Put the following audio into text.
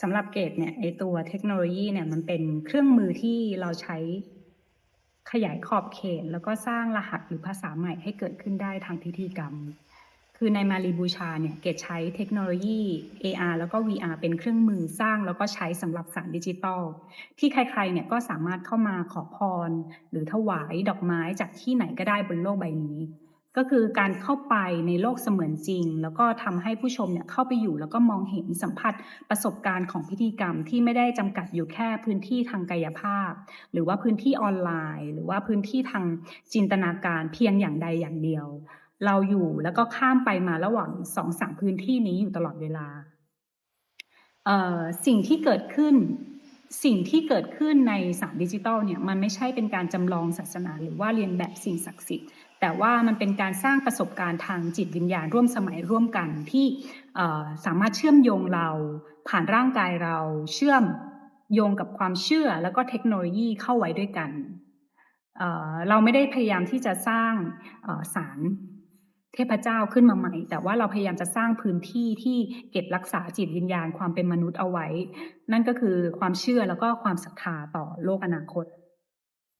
สำหรับเกตเนี่ยไอตัวเทคโนโลยีเนี่ยมันเป็นเครื่องมือที่เราใช้ขยายขอบเขต แล้วก็สร้างรหัสหรือภาษาใหม่ให้เกิดขึ้นได้ทางพิธีกรรม คือในมารีบูชาเนี่ยเกตใช้เทคโนโลยี AR แล้วก็ VR เป็นเครื่องมือสร้างแล้วก็ใช้สำหรับสารดิจิตอลที่ใครๆเนี่ยก็สามารถเข้ามาขอพร หรือถวายดอกไม้จากที่ไหนก็ได้บนโลกใบนี้ ก็คือการเข้าไปในโลกเสมือนจริง แล้วก็ทำให้ผู้ชมเนี่ยเข้าไปอยู่แล้วก็มองเห็นสัมผัสประสบการณ์ของพิธีกรรมที่ไม่ได้จำกัดอยู่แค่พื้นที่ทางกายภาพ หรือว่าพื้นที่ออนไลน์ หรือว่าพื้นที่ทางจินตนาการเพียงอย่างใดอย่างเดียว เราอยู่แล้วก็ข้ามไปมาระหว่างสองสามพื้นที่นี้อยู่ตลอดเวลาสิ่งที่เกิดขึ้นสิ่งที่เกิดขึ้นในสารดิจิทัลเนี่ยมันไม่ใช่เป็นการจำลองศาสนาหรือว่าเรียนแบบสิ่งศักดิ์สิทธิ์ แต่ว่ามันเป็นการสร้างประสบการณ์ทางจิตวิญญาณร่วมสมัยร่วมกันที่สามารถเชื่อมโยงเราผ่านร่างกายเราเชื่อมโยงกับความเชื่อแล้วก็เทคโนโลยีเข้าไว้ด้วยกันเราไม่ได้พยายามที่จะสร้างสารเทพเจ้าขึ้นมาใหม่ แต่ว่าเราพยายามจะสร้างพื้นที่ที่เก็บรักษาจิตวิญญาณความเป็นมนุษย์เอาไว้ นั่นก็คือความเชื่อแล้วก็ความศรัทธาต่อโลกอนาคต